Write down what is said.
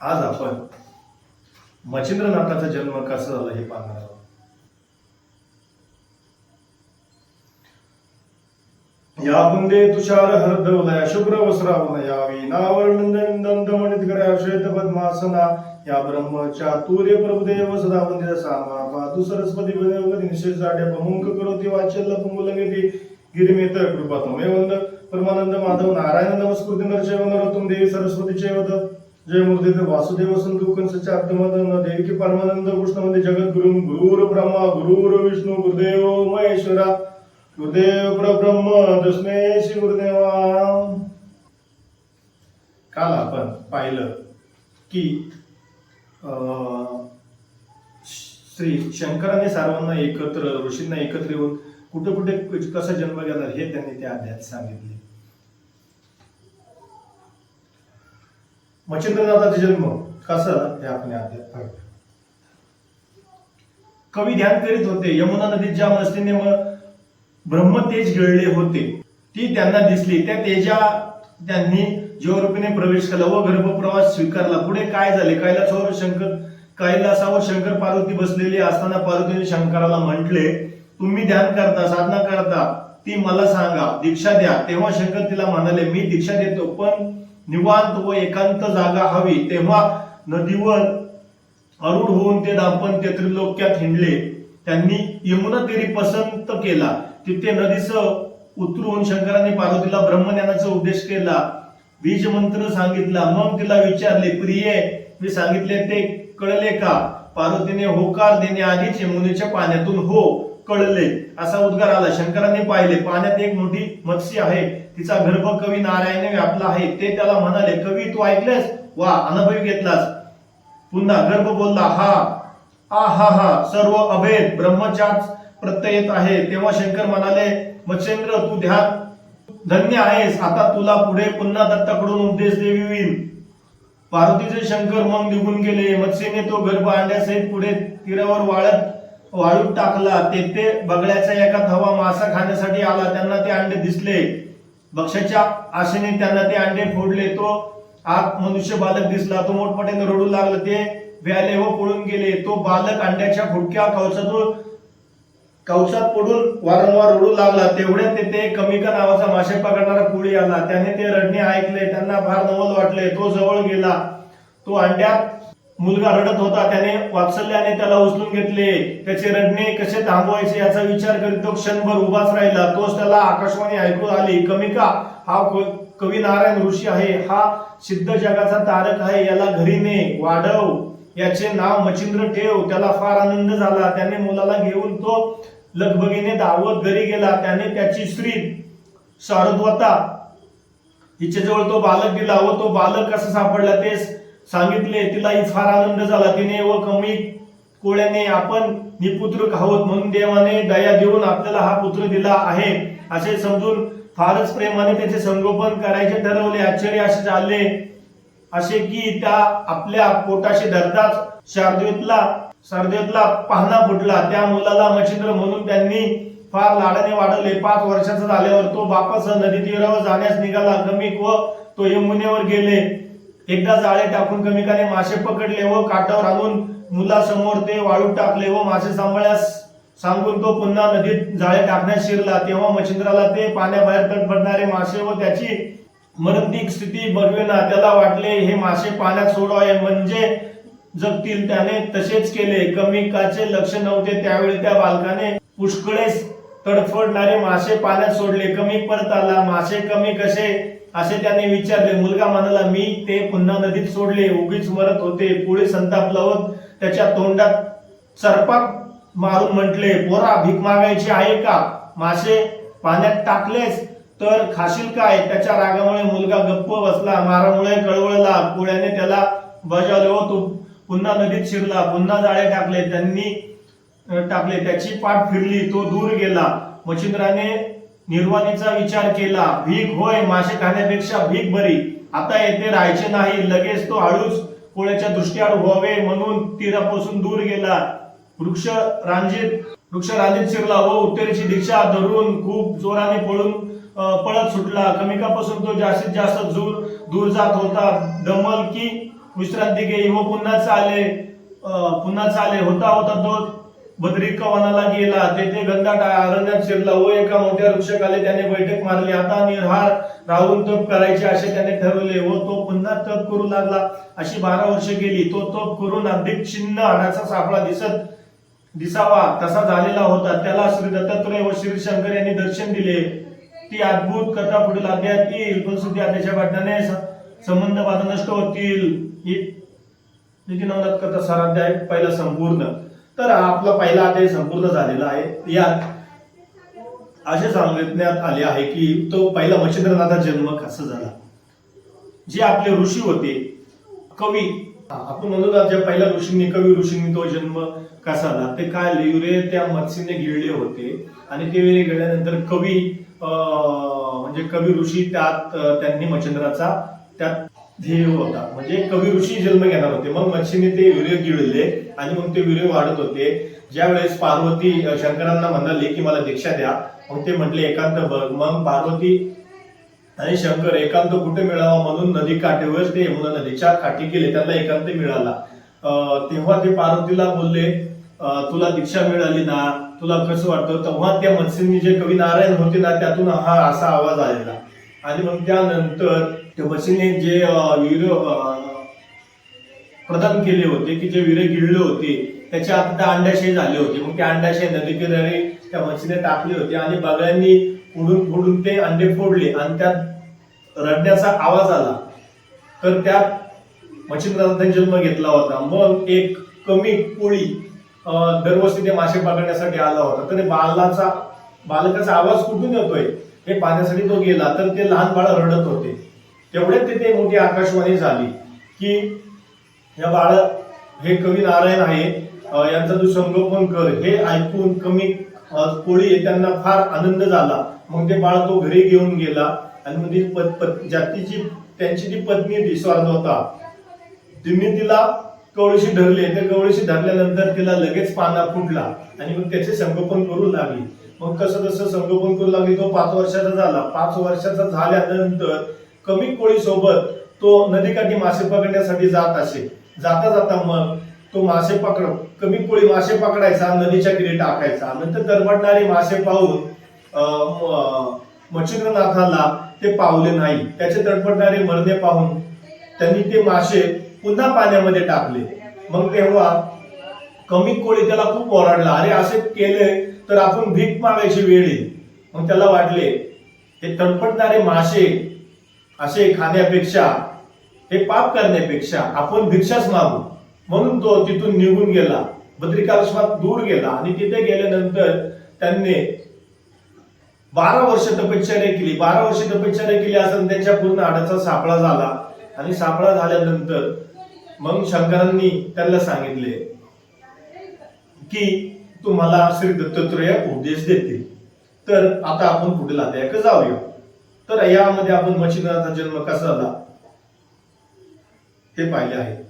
आज आपण मच्छिंद्रनाथाचा जन्म कसा झाला हे पाहणार आहोत. या बुंदे तुषार हरदवलया शुभ्र वस्त्रावलया वीणावर्णन श्वेत पद्मासना या ब्रह्म चातुर्य प्रभुदेव सदा वंदित सामा पातु सरस्वती विनयोगती निशेष प्रमुख करोती वाचल्य पुंगुलंगती गिरिमेत कृपा तमे वंद परमानंद माधव नारायण नमस्कृती नरचैव नरोत्तम देवी सरस्वती चैवत जय मूर्ती वासुदेव संतु कंस चाब्दमदन देवकी परमानंद कृष्णमध्ये जगद्गुरु गुरुर ब्रह्मा गुरुर विष्णू गुरुदेव महेश्वरा गुरुदेव प्रब्रह्म तस्मै श्री गुरुदेवा. काल आपण पाहिलं की श्री शंकराने सर्वांना एकत्र ऋषींना एकत्र येऊन कुठे कुठे कसा जन्म गेला हे त्यांनी त्या अध्यात सांगितले. मच्छिंद्रनाथाचा जन्म कसा हे आपण या कवी ध्यान करीत होते यमुना नदीत ज्या मस्तीने ब्रह्म ब्रह्मतेज गळले होते ती त्यांना दिसली. त्या तेजा त्यांनी जीवरूपीने प्रवेश केला व गर्भप्रवास स्वीकारला. पुढे काय झाले? कैलासावर शंकर कैलासावर शंकर पार्वती बसलेली असताना पार्वतीने शंकराला म्हटले तुम्ही ध्यान करता साधना करता ती मला सांगा दीक्षा द्या. तेव्हा शंकर तिला म्हणाले मी दीक्षा देतो पण निवांत व एकांत जागा हवी तेव्हा नदीवर अरुण होऊन ते दाम्पत्य त्रिलोक्यात हिंडले. त्यांनी यमुना तीरी पसंत केला. तिथे नदीस उतरून शंकरांनी पार्वतीला ब्रह्मज्ञानाचा उपदेश केला. बीज मंत्र सांगितला. मग तिला विचारले प्रिये मी सांगितले ते कळले का? पार्वतीने होकार देण्याआधीच यमुनेच्या पाण्यातून हो. कळले. असा उद्गार आला. शंकरांनी पाहिले पाण्यात एक मोठी मत्स्य आहे. तिचा गर्भ कवी नारायण व्यापला आहे. ते त्याला म्हणाले कवी तू ऐकलेस वा अनुभवी घेतलास. पुन्हा गर्भ बोलला हा आ हा हा सर्व अभेद ब्रह्मचाच प्रत्यय येत आहे. तेव्हा शंकर म्हणाले मच्छेंद्र तू ध्यान धन्य आहेस. आता तुला पुढे पुन्हा दत्ताकडून उपदेश देवील पार्वतीचे शंकर मग निघून गेले. मत्स्यने तो गर्भ आणण्यासहित पुढे तीरावर वाळत वाळूत टाकला तेथे बगड्याचा एका थवा मासा खाण्यासाठी आला. त्यांना ते अंडे दिसले. भक्ष्याच्या आशेने त्यांना ते अंडे फोडले. तो आत मनुष्य बालक दिसला. तो मोठमोठ्याने रडू लागला. ते व्याले व पळून गेले. तो बालक अंड्याच्या फुटक्या कवचातून कवचात पडून वारंवार रडू लागला. तेवढ्यात तेथे कमिका नावाचा मासे पकडणारा कुळी आला. त्याने ते रडणे ऐकले. त्यांना फार नवल वाटले. तो जवळ गेला. तो अंड्यात मुलगा रडत होता त्याने वात्सल्याने त्याला उचलून घेतले. त्याचे रडणे कसे थांबवायचे याचा विचार करीत तो क्षणभर उभाच राहिला. तोच त्याला आकाशवाणी ऐकू आली कमिका हा क- कवी नारायण ऋषी आहे. हा सिद्ध जगाचा तारक आहे. याला घरी ने वाढव. याचे नाव मच्छिंद्र ठेव. त्याला फार आनंद झाला. त्याने मुलाला घेऊन तो लगबगीने धावत घरी गेला. त्याने त्याची स्त्री शारदवता हिच्याजवळ तो बालक दिला. व तो बालक कसा सापडला तेच सांगितले तिलाही फार आनंद झाला. तिने व कमी कोळ्याने आपण निपुत्र आहोत म्हणून देवाने दया देऊन आपल्याला हा पुत्र दिला आहे. असे समजून फारच प्रेमाने त्याचे संगोपन करायचे ठरवले. आश्चर्य असे झाले असे की त्या आपल्या पोटाशी धरताच शारदेतला शारदेतला पाहणा फुटला. त्या मुलाला मच्छिंद्र म्हणून त्यांनी फार लाडाने वाढवले. पाच वर्षाचा झाल्यावर तो बापासह नदी तीरावर जाण्यास निघाला. गमिक व तो यमुनेवर गेले. एकदा जाळे टाकून कमिकाने मासे पकडले व काठावर आणून मुलासमोर ते वाळूत टाकले व मासे सांभाळण्यास सांगून तो पुन्हा नदीत जाळे टाकण्यास शिरला. तेव्हा मच्छिंद्राला ते पाण्याबाहेर तटपडणारे मासे व त्याची मरणिक स्थिती बघवेना. त्याला वाटले हे मासे पाण्यात सोडवावे म्हणजे जगतील त्याने तसेच केले. कमिकाचे लक्ष नव्हते. त्यावेळी त्या बालकाने पुष्कळेच तडफडणारे मासे पाण्यात सोडले. कमी परत आला मासे कमी कसे असे त्याने विचारले मुलगा म्हणाला मी ते पुन्हा नदीत सोडले उगीच मरत होते पुढे संताप लावत त्याच्या तोंडात सरपाक मारून म्हटले पोरा भीक मागायची आहे का? मासे पाण्यात टाकलेस तर खाशील काय? त्याच्या रागामुळे मुलगा गप्प बसला मारामुळे कळवळला पोळ्याने त्याला बजावले व पुन्हा नदीत शिरला पुन्हा जाळे टाकले त्यांनी टाकले त्याची पाठ फिरली तो दूर गेला. मच्छिंद्राने निर्वाणीचा विचार केला. भीक होय मासे खाण्यापेक्षा भीक बरी. आता येथे राहायचे नाही. लगेच तो हळूच कोळ्याच्या दृष्टीआड व्हावे म्हणून तीरापासून दूर गेला. वृक्ष रांजीत वृक्ष रांजीत शिरला व उत्तरेची दीक्षा धरून खूप जोराने पळून पळत सुटला. कमिकापासून तो जास्तीत जास्त दूर दूर जात होता. दमल की विश्रांती घेई व पुन्हा चाले अं, पुन्हा चाले. होता होता तो बद्रिका वनाला गेला. तेथे गंगा अरण्यात शिरला. व एका मोठ्या वृक्षाखाली त्याने बैठक मारली. आता निर्हार राहून तप करायचे असे त्याने ठरवले. व तो पुन्हा तप करू लागला. अशी बारा वर्ष गेली. तो तप करून अधिक छिन्न हाडाचा सापळा दिसत दिसावा तसा झालेला होता. त्याला श्री दत्तात्रय व श्री शंकर यांनी दर्शन दिले. ती अद्भुत कथा पुढील अध्यायात येईल पण सध्या स- संबंध बाधा नष्ट होतील. ही निती नवनाथ कथा साराध्याय पहिला संपूर्ण. तर आपला पहिला अध्याय संपूर्ण झालेला आहे. यात असे सांगण्यात आले आहे की तो पहिला मच्छिंद्रनाथा जन्म कसा झाला? जे आपले ऋषी होते कवी आपण म्हणून ना ज्या पहिल्या ऋषींनी कवी ऋषींनी तो जन्म कसा झाला? ते काय लिवरे त्या मत्स्यने गिळले होते आणि ते वेळी कवी अं, म्हणजे कवी ऋषी त्यात त्यांनी मच्छिंद्राचा त्यात ध्येय होता. म्हणजे कवी ऋषी जन्म घेणार होते. मग मच्छीने ते वीर्य गिळले आणि मग ते वीर्य वाढत होते. ज्यावेळेस पार्वती शंकरांना म्हणाले की मला दीक्षा द्या. मग ते म्हटले एकांत बघ. मग पार्वती आणि शंकर एकांत कुठे मिळावा म्हणून नदी काठेवर ते यमुना नदीच्या काठी गेले त्यांना एकांत मिळाला. तेव्हा ते पार्वतीला बोलले तुला दीक्षा मिळाली ना तुला कसं वाटतं? तेव्हा त्या मत्स्यांनी जे कवी नारायण होते ना त्यातून हा असा आवाज आलेला. आणि मग त्यानंतर त्या बसीने जे वीर प्रदान केले होते की जे वीर गिळले होते त्याच्या आता त्या झाले होते. मग त्या अंडाशय नदी किनारी त्या मच्छीने टाकले होते आणि बगळ्यांनी उडून फोडून ते अंडे फोडले आणि त्यात रडण्याचा आवाज आला. तर त्यात मच्छिंद्राचा जन्म घेतला होता. मग एक कमी कोळी दरवर्षी ते मासे पकडण्यासाठी आला होता. तर बालाचा बालकाचा आवाज कुठून येतोय? हे पाहण्यासाठी तो गेला. तर ते लहान बाळ रडत होते. तेवढेच तिथे मोठी आकाशवाणी झाली की या बाळ हे कवी नारायण आहे यांचा तू संगोपन कर हे ऐकून कमी कोळी त्यांना फार आनंद झाला. मग ते बाळ तो घरी घेऊन गेला आणि मग ती जातीची त्यांची ती पत्नी ती होता तिने तिला कवळीशी धरली त्या कवळीशी धरल्यानंतर तिला लगेच पाना फुटला आणि मग त्याचे संगोपन करू लागली. मग कसं तसं संगोपन करू लागली तो पाच वर्षाचा झाला. पाच वर्षाचा झाल्यानंतर कमी कोळीसोबत तो नदीकाठी मासे पकडण्यासाठी जात असे. जाता जाता मग तो मासे पकड कमी कोळी मासे पकडायचा नदीच्या किरी टाकायचा. नंतर तरबडणारे मासे पाहून मच्छिंद्रनाथाला ते पावले नाही. त्याचे तडफडणारे मरणे पाहून त्यांनी ते मासे पुन्हा पाण्यामध्ये टाकले. मग तेव्हा कमी कोळी त्याला खूप ओरडला. अरे असे केले तर आपण भीक मागायची वेळ येईल. मग त्याला वाटले हे तडफडणारे मासे असे खाण्यापेक्षा हे पाप करण्यापेक्षा आपण भिक्षाच मागू. म्हणून तो तिथून निघून गेला. बद्रिकाश्रमात दूर गेला आणि तिथे गेल्यानंतर त्यांनी बारा वर्ष तपश्चर्या केली. बारा वर्ष तपश्चर्या केली असताना त्यांच्या पूर्ण आडाचा सापळा झाला. आणि सापळा झाल्यानंतर मग शंकरांनी त्यांना सांगितले की तुम्हाला श्री दत्तात्रय उपदेश देतील. तर आता आपण पुढील अध्यायाकडे जाऊया. तर यामध्ये आपण मच्छिंद्राचा जन्म कसा झाला हे पाहिले आहे.